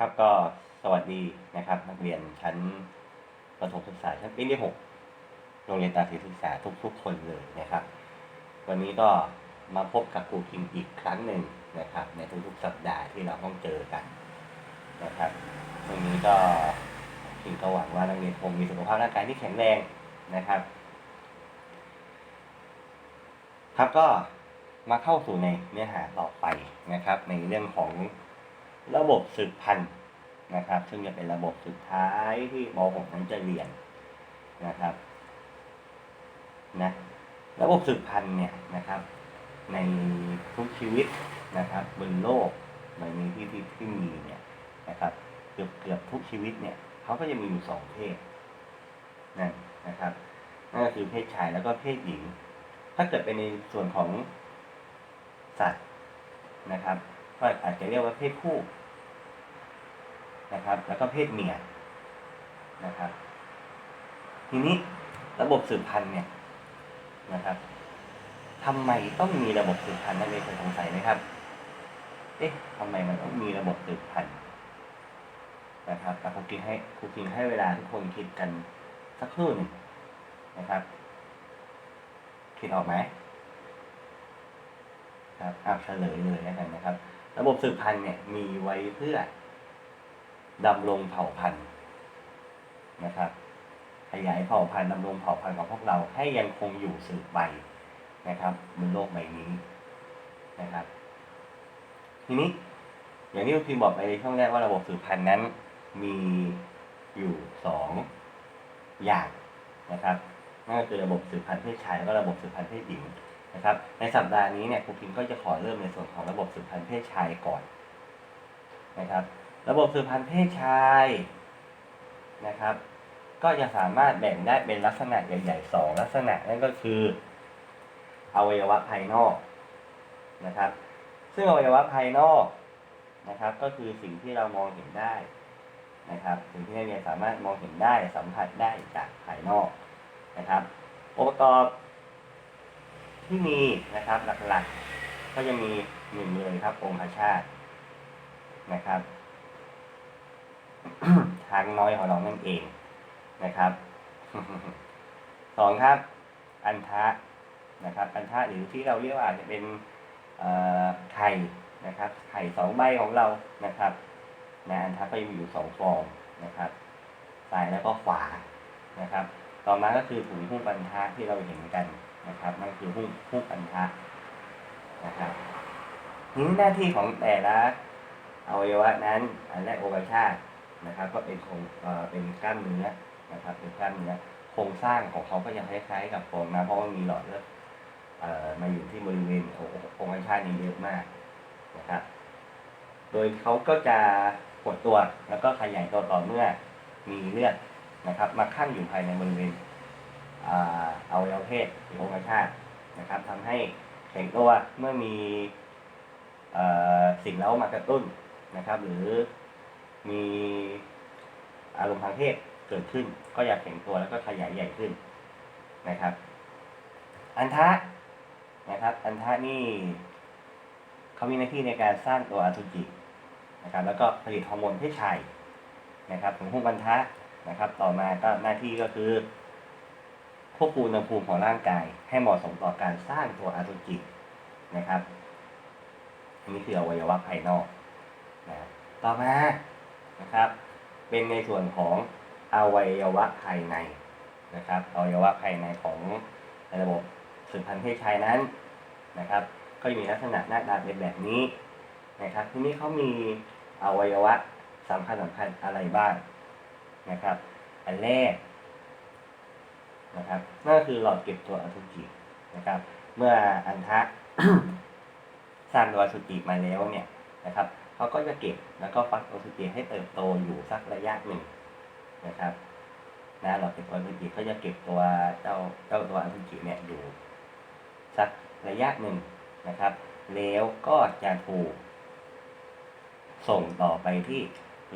ครับก็สวัสดีนะครับนักเรียนชั้นประถมศึกษาชั้นปีที่หกโรงเรียนตาศีศึกษาทุกๆ คนเลยนะครับ วันนี้ก็มาพบกับครูคิมอีกครั้งหนึ่งนะครับ ในทุกๆ สัปดาห์ที่เราต้องเจอกันนะครับวันนี้ก็คิมก็หวังว่านักเรียนคงมีสุขภาพร่างกายที่แข็งแรงนะครับ ครับก็มาเข้าสู่ในเนื้อหาต่อไปนะครับ ในเรื่องของ ระบบสืบพันธุ์นะครับ ซึ่งจะเป็นระบบสุดท้ายที่ม .6 นั้นจะเรียนนะครับนะระบบสืบพันธุ์เนี่ยนะครับ ในทุกชีวิตนะครับบนโลกใบนี้ที่ที่ที่มีเนี่ยนะครับ เกือบเกือบทุกชีวิตเนี่ยเขาก็จะมีอยู่สองเพศนั่นนะครับนั่นก็คือเพศชายแล้วก็เพศหญิง ถ้าเกิดเป็นในส่วนของสัตว์นะครับ ก็อาจจะเรียกว่าเพศคู่ นะครับ แล้วก็เพศเมียนะครับ ทีนี้ระบบสืบพันธุ์เนี่ยนะครับทำไมต้องมีระบบสืบพันธุ์นั่นเองเคยสงสัยไหมครับ เอ๊ะทำไมมันต้องมีระบบสืบพันธุ์นะครับแต่ครูกิงให้ครูกิงให้เวลาทุกคนคิดกันสักครู่หนึ่งนะครับ คิดออกไหมครับอะเฉลยเลยแล้วกันนะครับ ระบบสืบพันธุ์เนี่ยมีไว้เพื่อ ดำรงเผ่าพันธุ์นะครับ ขยายเผ่าพันธุ์ดำรงเผ่าพันธุ์ของพวกเราให้ยังคงอยู่สืบไปนะครับบนโลกใบนี้นะครับ ทีนี้อย่างที่คุณพิมพ์บอกไปในช่วงแรกว่าระบบสืบพันธุ์นั้น มีอยู่สองอย่างนะครับนั่นก็คือระบบสืบพันธุ์เพศชายแล้วก็ระบบสืบพันธุ์เพศหญิงนะครับ ในสัปดาห์นี้เนี่ยครูพิมพ์ก็จะขอเริ่มในส่วนของระบบสืบพันธุ์เพศชายก่อนนะครับ ระบบสืบพันธุ์เพศชายนะครับ ก็จะสามารถแบ่งได้เป็นลักษณะใหญ่ๆสองลักษณะนั่นก็คือ อวัยวะภายนอกนะครับ ซึ่งอวัยวะภายนอกนะครับ ก็คือสิ่งที่เรามองเห็นได้นะครับสิ่งที่นักเรียนสามารถมองเห็นได้สัมผัสได้จากภายนอกนะครับองค์ประกอบที่มีนะครับหลักๆ ก็จะมีหนึ่งเลยครับองคชาตนะครับ ทางน้อยของเรานั่นเองนะครับสองครับ อันทะนะครับอันทะหรือที่เราเรียกว่าอาจจะเป็นไข่นะครับ ไข่สองใบของเรานะครับนะอันทะก็จะมีอยู่สองฟองนะครับซ้ายแล้วก็ขวานะครับ ต่อมาก็คือถุงหุ้มปันทะที่เราเห็นกันนะครับนั่นคือหุ้มหุ้มปันทะนะครับนี้หน้าที่ของแต่ละอวัยวะนั้น อันแรกโอวาชาต นะครับก็เป็นโครงเป็นกล้ามเนื้อนะครับเป็นกล้ามเนื้อโครงสร้างของเขาก็ยังคล้ายๆกับฟองน้ำเพราะว่ามีหลอดเลือดมาอยู่ที่บริเวณโอโอวาชาตนี้เยอะมากนะครับโดยเขาก็จะหดตัวแล้วก็ขยายตัวต่อเมื่อมีเลือดนะครับ มาขั้นอยู่ภายในบริเวณอ่าอวัยวะเพศหรือองคชาตนะครับทำให้แข็งตัวเมื่อมีสิ่งเร้ามากระตุ้นนะครับ หรือมี อารมณ์ทางเพศเกิดขึ้น ก็อยากแข็งตัวแล้วก็ขยายใหญ่ขึ้นนะครับ อันทะนะครับ อันทะนี่เขามีหน้าที่ในการสร้างตัวอสุจินะครับ แล้วก็ผลิตฮอร์โมนเพศชายนะครับของหุ้มบรรทะนะครับ ต่อมาก็หน้าที่ก็คือควบคุมอุณหภูมิของร่างกาย ให้เหมาะสมต่อการสร้างตัวอสุจินะครับอันนี้คืออวัยวะภายนอกนะต่อมานะครับ เป็นในส่วนของอวัยวะภายในนะครับอวัยวะภายในของระบบสืบพันธุ์เพศชายนั้นนะครับ ก็จะมีลักษณะหน้าตาเป็นแบบนี้นะครับ ทีนี้เขามีอวัยวะสำคัญสำคัญอะไรบ้างนะครับ อันแรกนะครับนั่นก็คือหลอดเก็บตัวอสุจินะครับ เมื่ออันทะสร้างตัวอสุจิมาแล้วเนี่ยนะครับ เขาก็จะเก็บแล้วก็ฟักอสุจิให้เติบโตอยู่สักระยะหนึ่งนะครับนะหลอดเก็บตัวอสุจิเขาจะเก็บตัวเจ้าเจ้าตัวอสุจิเนี่ยอยู่สักระยะหนึ่งนะครับ แล้วก็จะถูกส่งต่อไปที่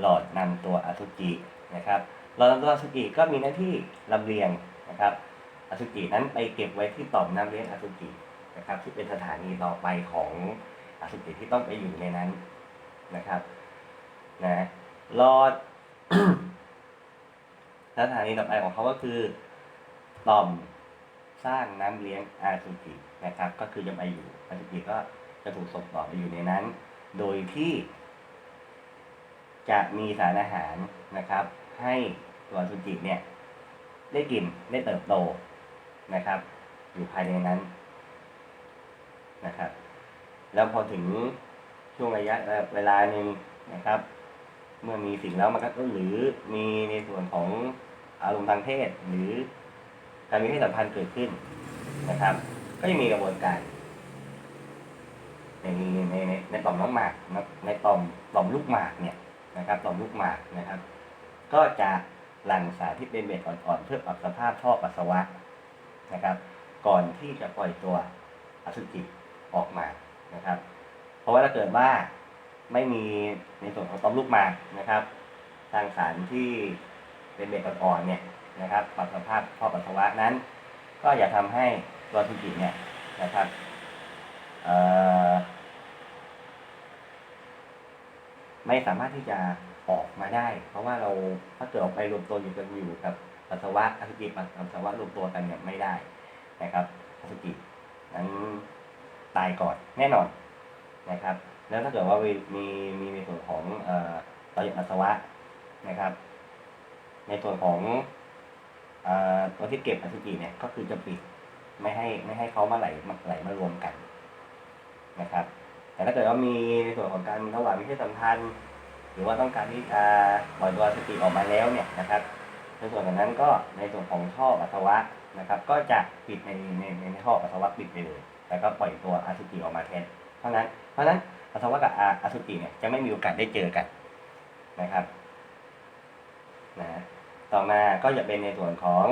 หลอดนำตัวอสุจินะครับหลอดนำตัวอสุจิก็มีหน้าที่ลำเลียงนะครับอสุจินั้นไปเก็บไว้ที่ต่อมน้ำเลี้ยงอสุจินะครับ ที่เป็นสถานีต่อไปของอสุจิที่ต้องไปอยู่ในนั้น นะครับนะหลอดสถานีต่อไปของเขาก็คือต่อมสร้างน้ำเลี้ยงอาสุจินะครับ ก็คือยังไปอยู่อาสุจิก็จะถูกส่งต่อไปอยู่ในนั้น โดยที่ จะมีสารอาหารนะครับ ให้ตัวอสุจิเนี่ย ได้กินได้เติบโตนะครับ อยู่ภายในนั้นนะครับ แล้วพอถึง ช่วงระยะเวลาหนึ่งนะครับ เมื่อมีสิ่งแล้วมันก็หรือมีในส่วนของอารมณ์ทางเพศหรือการมีเพศสัมพันธ์เกิดขึ้นนะครับ ก็จะมีกระบวนการในในในในต่อมน้ำหมากในต่อมต่อมลูกหมากเนี่ยนะครับ ต่อมลูกหมากนะครับ ก็จะหลั่งสารที่เป็นเบสอ่อนๆเพื่อปรับสภาพท่อปัสสาวะนะครับ ก่อนที่จะปล่อยตัวอสุจิออกมานะครับ เพราะว่าถ้าเกิดว่าไม่มีในส่วนของต่อมลูกหมากนะครับ ทางสารที่เป็นเบสอ่อนๆเนี่ยนะครับปรับสภาพท่อปัสสาวะนั้น ก็อย่าทำให้ตัวอสุจิเนี่ยนะครับไม่สามารถที่จะออกมาได้ เพราะว่าเราถ้าเกิดออกไปรวมตัวอยู่กันอยู่กับปัสสาวะอสุจิปัสสาวะรวมตัวกันเนี่ยไม่ได้นะครับอสุจินั้นตายก่อนแน่นอน นะครับ แล้วถ้าเกิดว่ามีมีมีในส่วนของเอ่อต่อมปัสสาวะนะครับ ในส่วนของเอ่อตัวที่เก็บอสุจิเนี่ยก็คือจะปิดไม่ให้ไม่ให้เขามาไหลมาไหลมารวมกันนะครับ แต่ถ้าเกิดว่ามีในส่วนของการระหว่างมีเพศสัมพันธ์หรือว่าต้องการที่จะปล่อยตัวอสุจิออกมาแล้วเนี่ยนะครับในส่วนของนั้นก็ในส่วนของท่อปัสสาวะนะครับ ก็จะปิดในในในท่อปัสสาวะปิดไปเลยแล้วก็ปล่อยตัวอสุจิออกมาแทนเพราะนั้น ราะฉะนั้นปัสสาวะกับอาสุจิเนี่ยจะไม่มีโอกาสได้เจอกันนะครับนะต่อมาก็จะเป็นในส่วนของ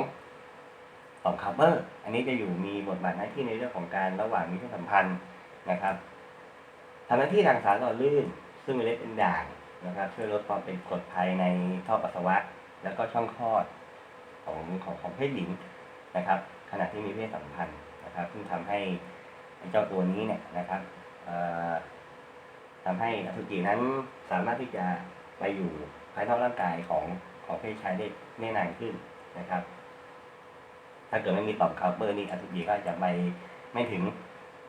ต่อมคาร์เบอร์อันนี้จะอยู่มีบทบาทหน้าที่ในเรื่องของการระหว่างมีเพศสัมพันธ์นะครับทำหน้าที่ทางสารหล่อลื่น ซึ่งเป็นเล็ดเป็นด่างนะครับช่วยลดความเป็นกรดภายในท่อปัสสาวะ แล้วก็ช่องคลอดของของของเพศหญิงนะครับ ขณะที่มีเพศสัมพันธ์นะครับ ซึ่งทำให้เจ้าตัวนี้เนี่ยนะครับ ทำให้อสุจินั้นสามารถที่จะไปอยู่ภายนอกร่างกายของของเพศชายได้ได้นานขึ้นนะครับ ถ้าเกิดไม่มีต่อมคาร์เบอร์นี่อสุจิก็จะไปไม่ถึง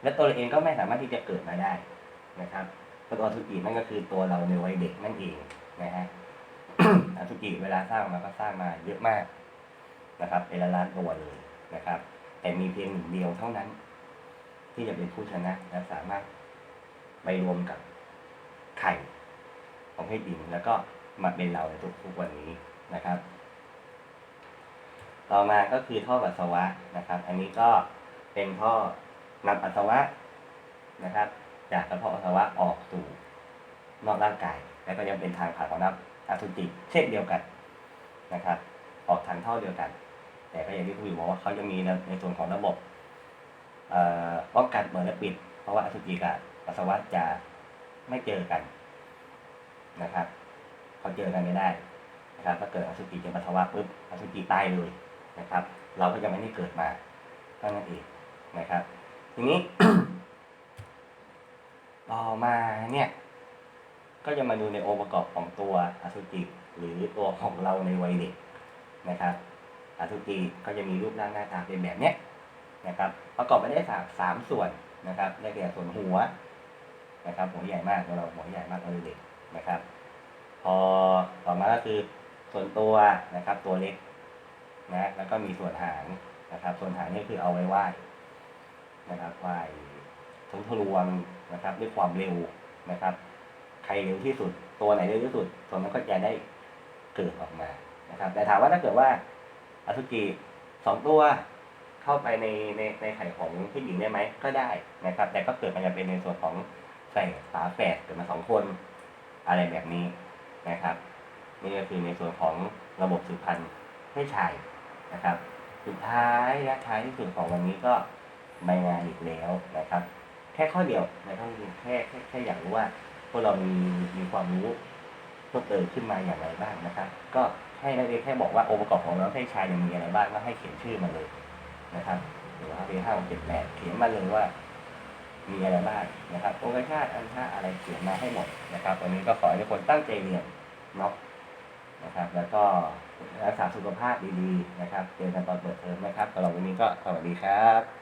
และตัวเราเองก็ไม่สามารถที่จะเกิดมาได้นะครับตัวอสุจินั่นก็คือตัวเราในวัยเด็กนั่นเองนะฮะอสุจิเวลาสร้างมาก็สร้างมาเยอะมากนะครับเป็นล้านล้านตัวเลยนะครับ แต่มีเพียงหนึ่งเดียวเท่านั้น ที่จะเป็นผู้ชนะและสามารถ ไปรวมกับไข่ของเพศหญิงแล้วก็มาเป็นเราในทุกทุกวันนี้นะครับ ต่อมาก็คือท่อปัสสาวะนะครับ อันนี้ก็เป็นท่อนำปัสสาวะนะครับ จากกระเพาะปัสสาวะออกสู่นอกร่างกาย แล้วก็ยังเป็นทางผ่านของน้ำอสุจิเช่นเดียวกันนะครับ ออกทางท่อเดียวกัน แต่ก็อย่างที่คุณอยู่บอกว่าเขาจะมีในส่วนของระบบอ่อป้องกันเปิดและปิด เพราะว่าอสุจิกับ ปัสสาวะจะไม่เจอกันนะครับเขาเจอกันไม่ได้นะครับถ้าเกิดอสุจิเจอปัสสาวะปุ๊บอสุจิตายเลยนะครับ เราก็จะไม่ได้เกิดมาเท่านั้นเองนะครับ ทีนี้ ต่อมาเนี่ย ก็จะมาดูในองค์ประกอบของตัวอสุจิหรือตัวของเราในวัยเด็กนะครับอสุจิก็จะมีรูปร่างหน้าตาเป็นแบบเนี้ยนะครับ ประกอบไปได้สามสามส่วนนะครับได้แก่ส่วนหัว นะครับหัวใหญ่มากตัวเราหัวใหญ่มากตอนเด็กนะครับ พอต่อมาก็คือส่วนตัวนะครับตัวเล็กนะแล้วก็มีส่วนหางนะครับ ส่วนหางนี่คือเอาไว้ไหว้นะครับไหว้ทุงทะลวงนะครับ ด้วยความเร็วนะครับ ใครเร็วที่สุดตัวไหนเร็วที่สุดตัวนั้นก็จะได้เกิดออกมานะครับ แต่ถามว่าถ้าเกิดว่าอสุจิสองตัวเข้าไปในในในไข่ของผู้หญิงได้ไหมก็ได้นะครับ แต่ก็เกิดมันจะเป็นในส่วนของ ใส่ฝาแฝดเกิดมาสองคน อะไรแบบนี้นะครับ นี่ก็คือในส่วนของระบบสืบพันธุ์เพศชายนะครับ สุดท้ายและท้ายที่สุดของวันนี้ก็ใบงานอีกแล้วนะครับ แค่ข้อเดียวนะครับแค่แค่แค่อยากรู้ว่าพวกเรามีมีความรู้เพิ่มเติมขึ้นมาอย่างไรบ้างนะครับ ก็ให้นักเรียนแค่บอกว่าองค์ประกอบของเราเพศชายมีอะไรบ้างก็ให้เขียนชื่อมาเลยนะครับหรือว่าเรียนห้าเจ็ดแปดเขียนมาเลยว่า มีอะไรบ้างนะครับโอเวอร์ชาติอันท่าอะไรเขียนมาให้หมดนะครับ วันนี้ก็ขอให้ทุกคนตั้งใจเรียนน็อกนะครับ แล้วก็รักษาสุขภาพดีๆนะครับเจอกันตอนเปิดเทอมนะครับสำหรับวันนี้ก็สวัสดีครับ